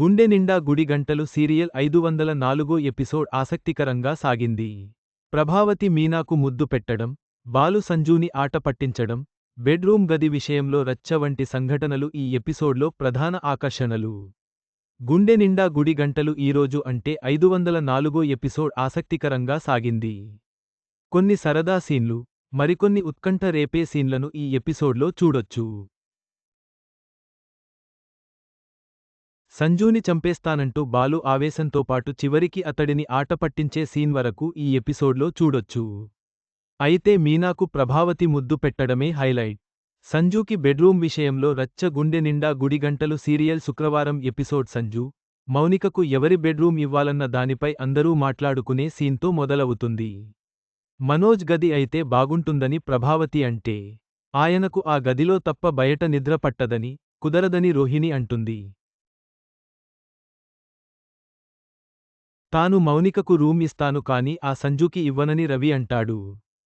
గుండె నిండా గుడి గంటలు సీరియల్ ఐదు వందల నాలుగో ఎపిసోడ్ ఆసక్తికరంగా సాగింది. ప్రభావతి మీనాకు ముద్దు పెట్టడం బాలు సంజూని ఆట పట్టించడం బెడ్రూమ్ గది విషయంలో రచ్చ వంటి సంఘటనలు ఈ ఎపిసోడ్లో ప్రధాన ఆకర్షణలు. గుండె నిండా గుడి గంటలు ఈరోజు అంటే ఐదు వందల నాలుగో ఎపిసోడ్ ఆసక్తికరంగా సాగింది. కొన్ని సరదా సీన్లు మరికొన్ని ఉత్కంఠ రేపే సీన్లను ఈ ఎపిసోడ్లో చూడొచ్చు. సంజూని చంపేస్తానంటూ బాలు ఆవేశంతో పాటు చివరికి అతడిని ఆటపట్టించే సీన్ వరకు ఈ ఎపిసోడ్లో చూడొచ్చు. అయితే మీనాకు ప్రభావతి ముద్దు పెట్టడమే హైలైట్. సంజూకి బెడ్రూమ్ విషయంలో రచ్చ గుండె నిండా గుడిగంటలు సీరియల్ శుక్రవారం ఎపిసోడ్ సంజు. మౌనికకు ఎవరి బెడ్రూమ్ ఇవ్వాలన్న దానిపై అందరూ మాట్లాడుకునే సీన్తో మొదలవుతుంది. మనోజ్ గది అయితే బాగుంటుందని ప్రభావతి అంటే ఆయనకు ఆ గదిలో తప్ప బయట నిద్ర పట్టదని కుదరదని రోహిణి అంటుంది. తాను మౌనికకు రూమ్ ఇస్తాను కాని ఆ సంజూకి ఇవ్వనని రవి అంటాడు.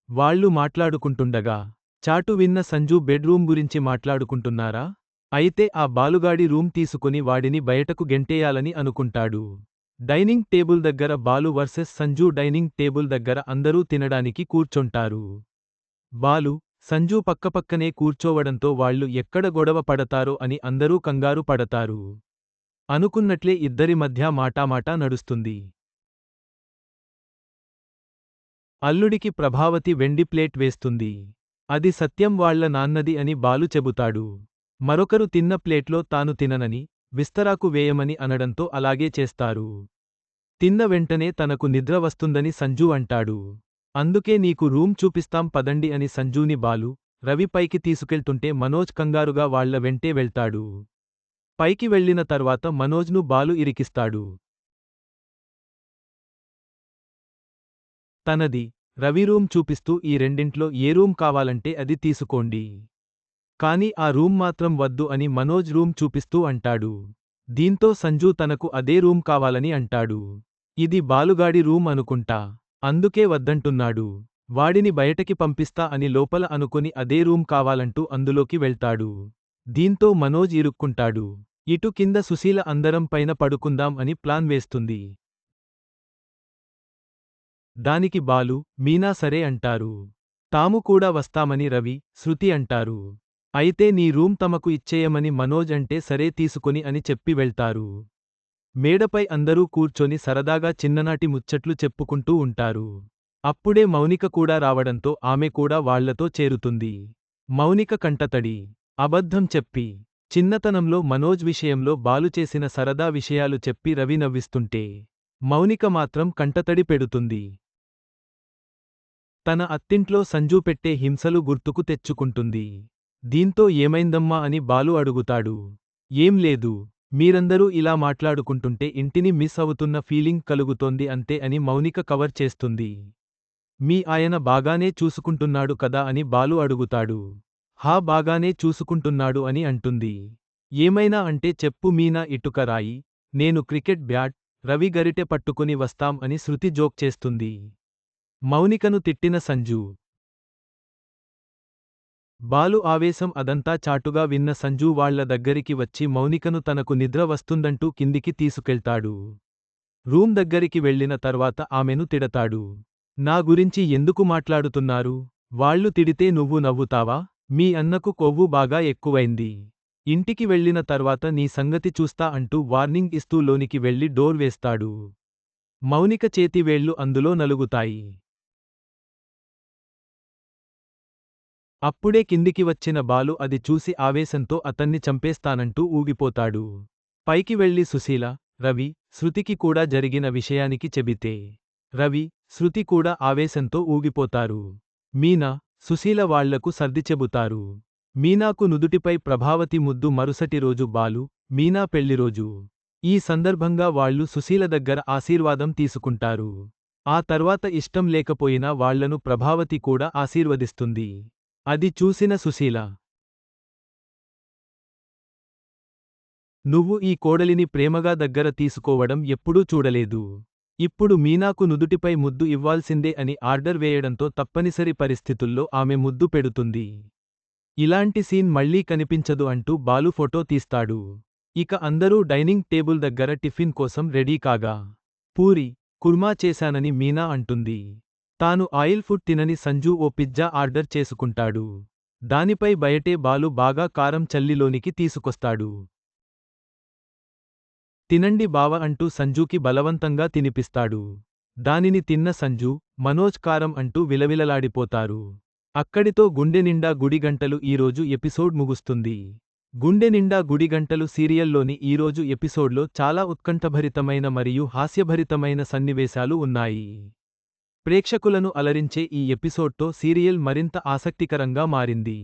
వాళ్ళు మాట్లాడుకుంటుండగా చాటు విన్న సంజు బెడ్రూమ్ గురించి మాట్లాడుకుంటున్నారా? అయితే ఆ బాలుగాడి రూమ్ తీసుకుని వాడిని బయటకు గెంటేయాలని అనుకుంటాడు. డైనింగ్ టేబుల్ దగ్గర Balu versus Sanju dining table దగ్గర అందరూ తినడానికి కూర్చుంటారు. బాలు సంజు పక్కపక్కనే కూర్చోవడంతో వాళ్ళు ఎక్కడ గొడవ పడతారో అని అందరూ కంగారు పడతారు. అనుకున్నట్లే ఇద్దరి మధ్య మాటామాటా నడుస్తుంది. అల్లుడికి ప్రభావతి వెండి ప్లేట్ వేస్తుంది. అది సత్యం వాళ్ళ నాన్నది అని బాలు చెబుతాడు. మరొకరు తిన్న ప్లేట్లో తాను తిననని విస్తరాకు వేయమని అనడంతో అలాగే చేస్తారు. తిన్న వెంటనే తనకు నిద్ర వస్తుందని సంజు అంటాడు. అందుకే నీకు రూమ్ చూపిస్తాం పదండి అని సంజూని బాలు రవి పైకి తీసుకెళ్తుంటే మనోజ్ కంగారుగా వాళ్ళ వెంటే వెళ్తాడు. పైకి వెళ్ళిన తర్వాత మనోజ్ను బాలు ఇరికిస్తాడు. తనది రవి రూమ్ చూపిస్తూ ఈ రెండింట్లో ఏ రూమ్ కావాలంటే అది తీసుకోండి. కాని ఆ రూమ్ మాత్రం వద్దు అని మనోజ్ రూమ్ చూపిస్తూ అంటాడు. దీంతో సంజు తనకు అదే రూమ్ కావాలని అంటాడు. ఇది బాలుగాడి రూమ్ అనుకుంటా. అందుకే వద్దంటున్నాడు. వాడిని బయటకి పంపిస్తా అని లోపల అనుకుని అదే రూమ్ కావాలంటూ అందులోకి వెళ్తాడు. దీంతో మనోజ్ ఇరుక్కుంటాడు. ఇటు కింద సుశీల అందరం పైన పడుకుందాం అని ప్లాన్ వేస్తుంది. దానికి బాలు మీనా సరే అంటారు. తాము కూడా వస్తామని రవి శృతి అంటారు. అయితే నీ రూమ్ తమకు ఇచ్చేయమని మనోజ్ అంటే సరే తీసుకుని అని చెప్పి వెళ్తారు. మేడపై అందరూ కూర్చొని సరదాగా చిన్ననాటి ముచ్చట్లు చెప్పుకుంటూ ఉంటారు. అప్పుడే మౌనిక కూడా రావడంతో ఆమె కూడా వాళ్ళతో చేరుతుంది. మౌనిక కంటతడి. అబద్ధం చెప్పి. చిన్నతనంలో మనోజ్ విషయంలో బాలు చేసిన సరదా విషయాలు చెప్పి రవి నవ్విస్తుంటే. మౌనిక మాత్రం కంటతడి పెడుతుంది. తన అత్తింట్లో సంజు పెట్టే హింసలు గుర్తుకు తెచ్చుకుంటుంది. దీంతో ఏమైందమ్మా అని బాలు అడుగుతాడు. ఏం లేదు మీరందరూ ఇలా మాట్లాడుకుంటుంటే ఇంటిని మిస్ అవుతున్న ఫీలింగ్ కలుగుతోంది అంతే అని మౌనిక కవర్ చేస్తుంది. మీ ఆయన బాగానే చూసుకుంటున్నాడు కదా అని బాలు అడుగుతాడు. హా బాగానే చూసుకుంటున్నాడు అని అంటుంది. ఏమైనా అంటే చెప్పు మీనా ఇటుక రాయి నేను క్రికెట్ బ్యాట్ రవి గరిటె పట్టుకుని వస్తాం అని శృతి జోక్ చేస్తుంది. మౌనికను తిట్టిన సంజు. బాలు ఆవేశం అదంతా చాటుగా విన్న సంజు వాళ్ళ దగ్గరికి వచ్చి మౌనికను తనకు నిద్ర వస్తుందంటూ కిందికి తీసుకెళ్తాడు. రూమ్ దగ్గరికి వెళ్ళిన తర్వాత ఆమెను తిడతాడు. నా గురించి ఎందుకు మాట్లాడుతున్నారు? వాళ్ళు తిడితే నువ్వు నవ్వుతావా? మీ అన్నకు కొవ్వు బాగా ఎక్కువైంది. ఇంటికి వెళ్ళిన తర్వాత నీ సంగతి చూస్తా అంటూ వార్నింగ్ ఇస్తూ లోనికి వెళ్ళి డోర్ వేస్తాడు. మౌనిక చేతివేళ్ళు అందులో నలుగుతాయి. అప్పుడే కిందికి వచ్చిన బాలు అది చూసి ఆవేశంతో అతన్ని చంపేస్తానంటూ ఊగిపోతాడు. పైకి వెళ్ళి సుశీల రవి శృతికి కూడా జరిగిన విషయానికి చెబితే. రవి శృతి కూడా ఆవేశంతో ఊగిపోతారు. మీనా సుశీల వాళ్ళకు సర్ది చెబుతారు. మీనాకు నుదుటిపై ప్రభావతి ముద్దు మరుసటి రోజు బాలు మీనా పెళ్ళిరోజు ఈ సందర్భంగా వాళ్ళు సుశీల దగ్గర ఆశీర్వాదం తీసుకుంటారు. ఆ తర్వాత ఇష్టం లేకపోయినా వాళ్ళను ప్రభావతి కూడా ఆశీర్వదిస్తుంది. అది చూసిన సుశీల. నువ్వు ఈ కోడలిని ప్రేమగా దగ్గర తీసుకోవడం ఎప్పుడూ చూడలేదు. ఇప్పుడు మీనాకు నుదుటిపై ముద్దు ఇవ్వాల్సిందే అని ఆర్డర్ వేయడంతో తప్పనిసరి పరిస్థితుల్లో ఆమె ముద్దు పెడుతుంది. ఇలాంటి సీన్ మళ్ళీ కనిపించదు అంటూ బాలు ఫోటో తీస్తాడు. ఇక అందరూ డైనింగ్ టేబుల్ దగ్గర టిఫిన్ కోసం రెడీ కాగా. పూరి కుర్మా చేశానని మీనా అంటుంది. తాను ఆయిల్ ఫుడ్ తినని సంజు ఓ పిజ్జా ఆర్డర్ చేసుకుంటాడు. దానిపై బయటే బాలు బాగా కారం చల్లిలోనికి తీసుకొస్తాడు. తినండి బావ అంటూ సంజూకి బలవంతంగా తినిపిస్తాడు. దానిని తిన్న సంజు మనోజ్ కారం అంటూ విలవిలలాడిపోతారు. అక్కడితో గుండె నిండా గుడిగంటలు ఈరోజు ఎపిసోడ్ ముగుస్తుంది. గుండె నిండా గుడిగంటలు సీరియల్లోని ఈరోజు ఎపిసోడ్లో చాలా ఉత్కంఠభరితమైన మరియు హాస్యభరితమైన సన్నివేశాలు ఉన్నాయి. ప్రేక్షకులను అలరించే ఈ ఎపిసోడ్తో సీరియల్ మరింత ఆసక్తికరంగా మారింది.